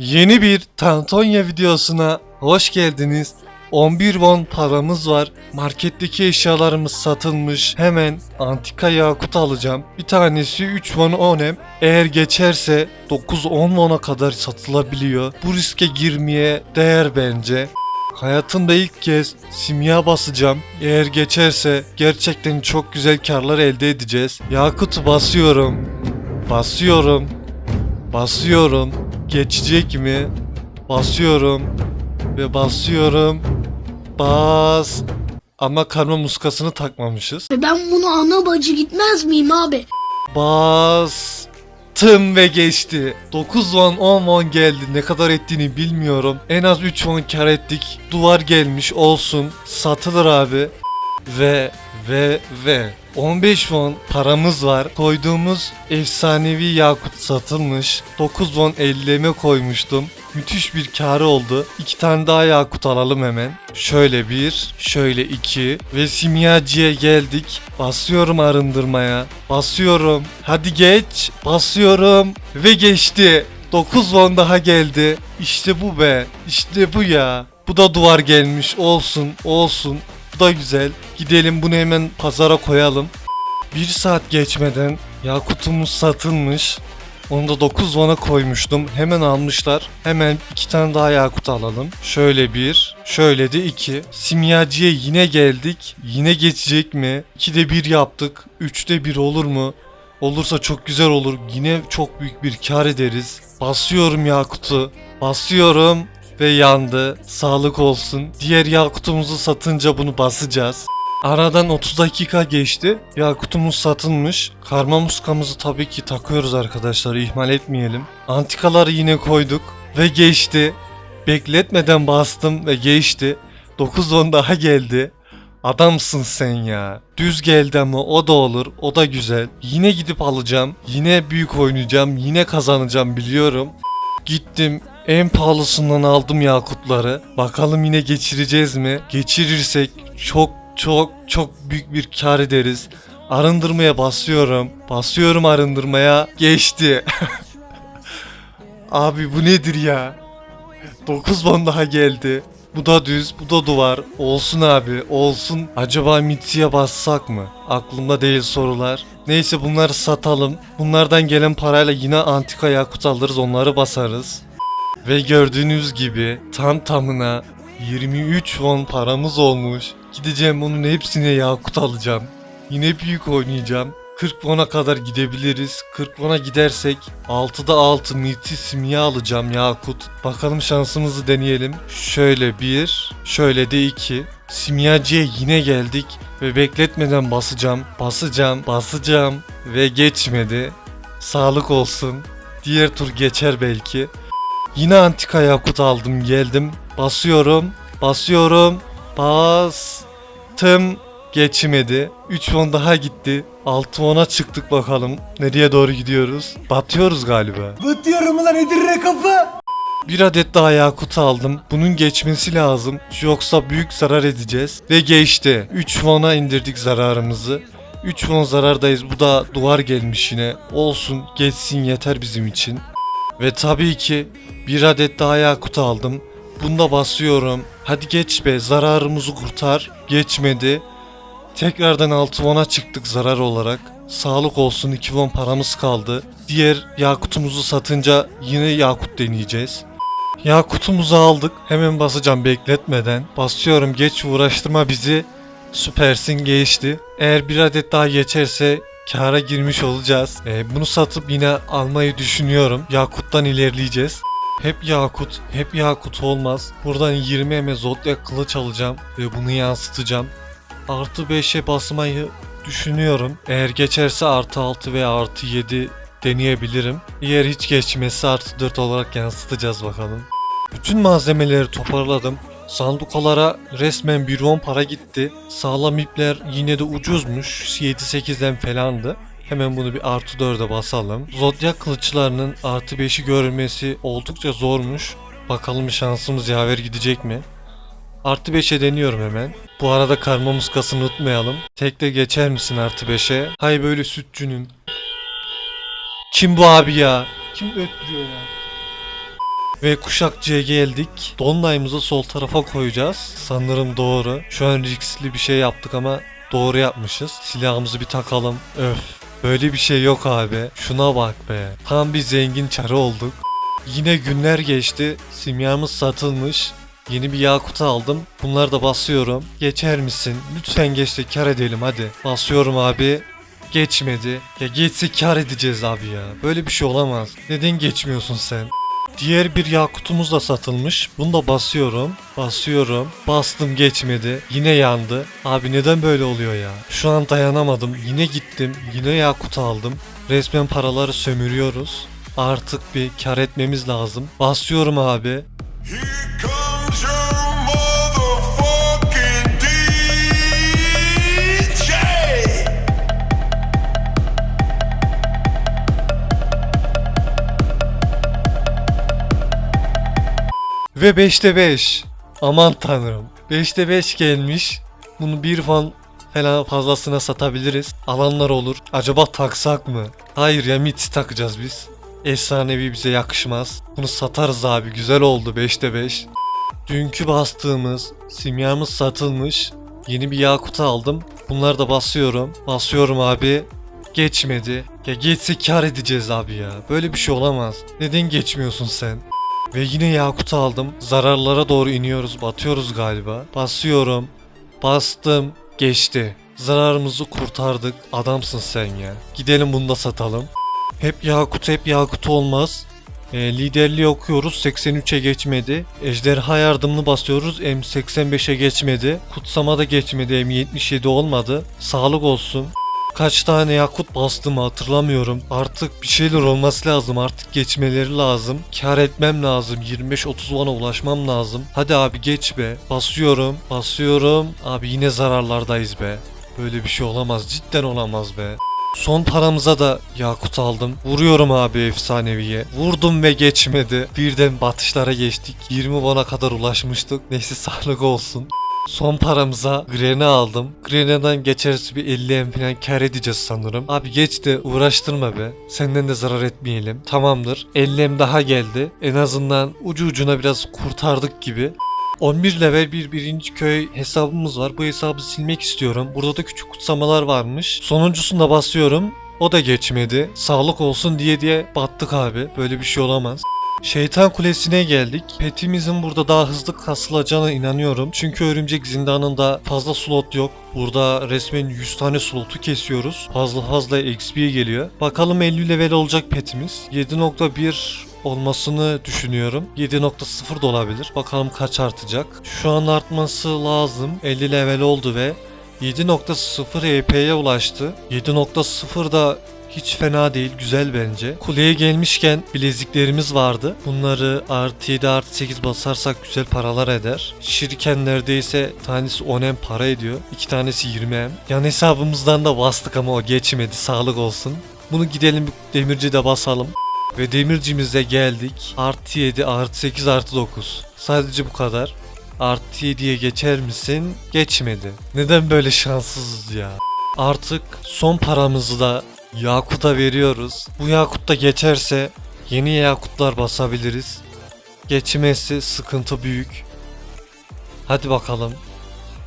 Yeni bir Tantonya videosuna hoş geldiniz. 11 won paramız var. Marketteki eşyalarımız satılmış. Hemen antika yakut alacağım. Bir tanesi 3 won 10 em. Eğer geçerse 9-10 won'a kadar satılabiliyor. Bu riske girmeye değer bence. Hayatımda ilk kez simya basacağım. Eğer geçerse gerçekten çok güzel karlar elde edeceğiz. Yakut basıyorum. Basıyorum. Basıyorum. Geçecek mi? Basıyorum. Ve basıyorum. Bas. Ama karma muskasını takmamışız. Ben bunu ana bacı gitmez miyim abi? Bastım ve geçti. 9 won 10 won geldi. Ne kadar ettiğini bilmiyorum. En az 3 won kar ettik. Duvar gelmiş olsun. Satılır abi. Ve ve ve 15 won paramız var. Koyduğumuz efsanevi yakut satılmış. 9 won 50'me koymuştum. Müthiş bir karı oldu. İki tane daha yakut alalım hemen. Şöyle bir, şöyle iki ve simyacıya geldik. Basıyorum arındırmaya. Basıyorum. Hadi geç. Basıyorum ve geçti. 9 won daha geldi. İşte bu be. İşte bu ya. Bu da duvar gelmiş. Olsun, olsun. Da güzel. Gidelim bunu hemen pazara koyalım. Bir saat geçmeden yakutumuz satılmış. Onu da 9 won'a koymuştum. Hemen almışlar. Hemen iki tane daha yakut alalım. Şöyle bir, şöyle de iki. Simyacıya yine geldik. Yine geçecek mi? 2'de 1 yaptık. 3'te 1 olur mu? Olursa çok güzel olur. Yine çok büyük bir kar ederiz. Basıyorum yakutu. Basıyorum ve yandı. Sağlık olsun. Diğer yakutumuzu satınca bunu basacağız. Aradan 30 dakika geçti. Yakutumuz satılmış. Karma muskamızı tabii ki takıyoruz arkadaşlar. ihmal etmeyelim. Antikaları yine koyduk. Ve geçti. Bekletmeden bastım ve geçti. 9 10 daha geldi. Adamsın sen ya. Düz geldi ama o da olur. O da güzel. Yine gidip alacağım. Yine büyük oynayacağım. Yine kazanacağım biliyorum. Gittim en pahalısından aldım yakutları. Bakalım yine geçireceğiz mi? Geçirirsek çok çok çok büyük bir kar ederiz. Arındırmaya basıyorum. Basıyorum arındırmaya. Geçti. Abi bu nedir ya? 9 won daha geldi. Bu da düz, bu da duvar. Olsun abi, olsun. Acaba Mitsi'ye bassak mı? Aklımda değil sorular. Neyse bunları satalım. Bunlardan gelen parayla yine antika yakut alırız, onları basarız. Ve gördüğünüz gibi tam tamına 23 won paramız olmuş. Gideceğim bunun hepsine yakut alacağım. Yine büyük oynayacağım. 40 won'a kadar gidebiliriz. 40 won'a gidersek 6'da 6 multi simya alacağım yakut. Bakalım şansımızı deneyelim. Şöyle bir, şöyle de iki. Simyacıya yine geldik ve bekletmeden basacağım, basacağım, basacağım ve geçmedi. Sağlık olsun. Diğer tur geçer belki. Yine antika yakut aldım geldim. Basıyorum. Basıyorum. Bastım. Geçmedi. 3 won daha gitti. 6 won'a çıktık bakalım. Nereye doğru gidiyoruz? Batıyoruz galiba. Batıyorum ulan Edirne kafa. Bir adet daha yakut aldım. Bunun geçmesi lazım. Yoksa büyük zarar edeceğiz. Ve geçti. 3 won'a indirdik zararımızı. 3 won zarardayız. Bu da duvar gelmiş yine. Olsun geçsin yeter bizim için. Ve tabii ki bir adet daha yakut aldım. Bunda basıyorum. Hadi geç be zararımızı kurtar. Geçmedi. Tekrardan 6 won'a çıktık zarar olarak. Sağlık olsun 2 won paramız kaldı. Diğer yakutumuzu satınca yine yakut deneyeceğiz. Yakutumuzu aldık. Hemen basacağım bekletmeden. Basıyorum geç uğraştırma bizi. Süpersin geçti. Eğer bir adet daha geçerse kâra girmiş olacağız. Ee, bunu satıp yine almayı düşünüyorum. Yakuttan ilerleyeceğiz. Hep yakut, hep yakut olmaz. Buradan 20 eme zodyak kılıç alacağım ve bunu yansıtacağım. Artı 5'e basmayı düşünüyorum. Eğer geçerse artı 6 veya artı 7 deneyebilirim. Eğer hiç geçmezse artı 4 olarak yansıtacağız bakalım. Bütün malzemeleri toparladım. Sandukalara resmen bir won para gitti. Sağlam ipler yine de ucuzmuş. 7-8'den falandı. Hemen bunu bir artı 4'e basalım. Zodyak kılıçlarının artı 5'i görmesi oldukça zormuş. Bakalım şansımız yaver gidecek mi? Artı 5'e deniyorum hemen. Bu arada karma muskasını unutmayalım. Tek de geçer misin artı 5'e? Hay böyle sütçünün. Kim bu abi ya? Kim öttürüyor ya? Ve kuşakçıya geldik. Dolunayımızı sol tarafa koyacağız. Sanırım doğru. Şu an riskli bir şey yaptık ama doğru yapmışız. Silahımızı bir takalım. Öf. Böyle bir şey yok abi. Şuna bak be. Tam bir zengin çarı olduk. Yine günler geçti. Simyamız satılmış. Yeni bir yakut aldım. Bunları da basıyorum. Geçer misin? Lütfen geç de kar edelim hadi. Basıyorum abi. Geçmedi. Ya geçse kar edeceğiz abi ya. Böyle bir şey olamaz. Neden geçmiyorsun sen? Diğer bir yakutumuz da satılmış. Bunu da basıyorum. Basıyorum. Bastım geçmedi. Yine yandı. Abi neden böyle oluyor ya? Şu an dayanamadım. Yine gittim. Yine yakut aldım. Resmen paraları sömürüyoruz. Artık bir kar etmemiz lazım. Basıyorum abi. Ve 5'te 5. Aman tanrım. 5'te 5 gelmiş. Bunu bir fan falan fazlasına satabiliriz. Alanlar olur. Acaba taksak mı? Hayır ya mit takacağız biz. Efsanevi bize yakışmaz. Bunu satarız abi. Güzel oldu 5'te 5. Dünkü bastığımız simyamız satılmış. Yeni bir yakut aldım. Bunları da basıyorum. Basıyorum abi. Geçmedi. Ya geçse kar edeceğiz abi ya. Böyle bir şey olamaz. Neden geçmiyorsun sen? Ve yine yakut aldım. Zararlara doğru iniyoruz. Batıyoruz galiba. Basıyorum. Bastım. Geçti. Zararımızı kurtardık. Adamsın sen ya. Gidelim bunu da satalım. Hep yakut hep yakut olmaz. E, liderliği okuyoruz 83'e geçmedi. Ejderha yardımını basıyoruz M85'e geçmedi. Kutsama da geçmedi M77 olmadı. Sağlık olsun. Kaç tane yakut bastım hatırlamıyorum. Artık bir şeyler olması lazım. Artık geçmeleri lazım. Kar etmem lazım. 25-30 vana ulaşmam lazım. Hadi abi geç be. Basıyorum. Basıyorum. Abi yine zararlardayız be. Böyle bir şey olamaz. Cidden olamaz be. Son paramıza da yakut aldım. Vuruyorum abi efsaneviye. Vurdum ve geçmedi. Birden batışlara geçtik. 20 vana kadar ulaşmıştık. Neyse sağlık olsun. Son paramıza Gren'i aldım. Gren'den geçerse bir 50 em falan kar edeceğiz sanırım. Abi geç de uğraştırma be. Senden de zarar etmeyelim. Tamamdır. 50 em daha geldi. En azından ucu ucuna biraz kurtardık gibi. 11 level bir birinci köy hesabımız var. Bu hesabı silmek istiyorum. Burada da küçük kutsamalar varmış. Sonuncusunda basıyorum. O da geçmedi. Sağlık olsun diye diye battık abi. Böyle bir şey olamaz. Şeytan Kulesi'ne geldik. Petimizin burada daha hızlı kasılacağına inanıyorum. Çünkü örümcek zindanında fazla slot yok. Burada resmen 100 tane slotu kesiyoruz. Fazla fazla XP geliyor. Bakalım 50 level olacak petimiz. 7.1 olmasını düşünüyorum. 7.0 da olabilir. Bakalım kaç artacak. Şu an artması lazım. 50 level oldu ve 7.0 EP'ye ulaştı. 7.0 da hiç fena değil, güzel bence. Kuleye gelmişken bileziklerimiz vardı. Bunları artı 7 artı 8 basarsak güzel paralar eder. Şirkenlerde ise tanesi 10 em para ediyor. İki tanesi 20 em. Yan hesabımızdan da bastık ama o geçmedi. Sağlık olsun. Bunu gidelim demirci de basalım. Ve demircimize geldik. Artı 7 artı 8 artı 9. Sadece bu kadar. Artı 7'ye geçer misin? Geçmedi. Neden böyle şanssızız ya? Artık son paramızı da Yakut'a veriyoruz. Bu Yakut da geçerse yeni Yakutlar basabiliriz. Geçmesi sıkıntı büyük. Hadi bakalım.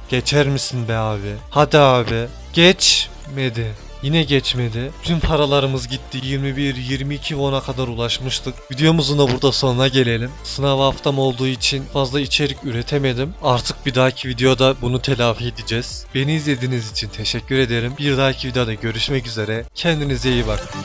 Geçer misin be abi? Hadi abi. Geçmedi. Yine geçmedi. Tüm paralarımız gitti. 21-22 won'a kadar ulaşmıştık. Videomuzun da burada sonuna gelelim. Sınav haftam olduğu için fazla içerik üretemedim. Artık bir dahaki videoda bunu telafi edeceğiz. Beni izlediğiniz için teşekkür ederim. Bir dahaki videoda görüşmek üzere. Kendinize iyi bakın.